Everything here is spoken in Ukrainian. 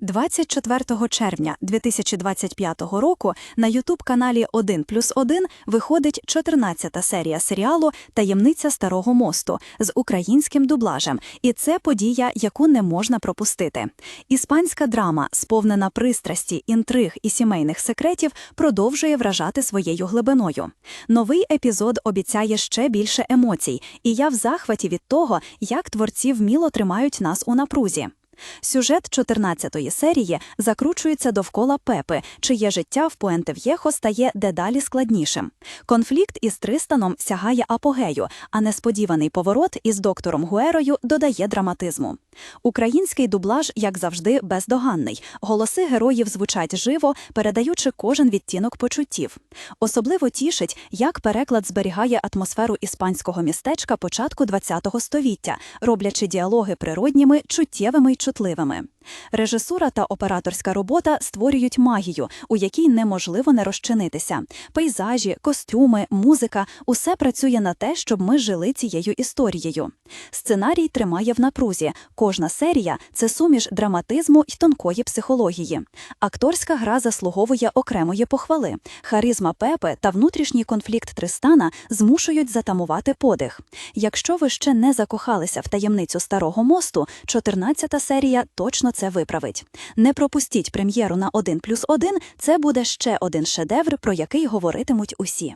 24 червня 2025 року на ютуб-каналі 1 плюс 1 виходить 14-та серія серіалу Таємниця Старого мосту з українським дублажем, і це подія, яку не можна пропустити. Іспанська драма, сповнена пристрасті, інтриг і сімейних секретів, продовжує вражати своєю глибиною. Новий епізод обіцяє ще більше емоцій, і я в захваті від того, як творці вміло тримають нас у напрузі. Сюжет 14-ї серії закручується довкола Пепи, чиє життя в Пуенте-В'єхо стає дедалі складнішим. Конфлікт із Тристаном сягає апогею, а несподіваний поворот із доктором Гуерою додає драматизму. Український дублаж, як завжди, бездоганний. Голоси героїв звучать живо, передаючи кожен відтінок почуттів. Особливо тішить, як переклад зберігає атмосферу іспанського містечка початку ХХ століття, роблячи діалоги природніми, чуттєвими й чутливими. Режисура та операторська робота створюють магію, у якій неможливо не розчинитися. Пейзажі, костюми, музика усе працює на те, щоб ми жили цією історією. Сценарій тримає в напрузі. Кожна серія це суміш драматизму й тонкої психології. Акторська гра заслуговує окремої похвали. Харизма Пепи та внутрішній конфлікт Тристана змушують затамувати подих. Якщо ви ще не закохалися в таємницю старого мосту, 14-та серія точно це виправить. Не пропустіть прем'єру на 1 плюс 1, це буде ще один шедевр, про який говоритимуть усі.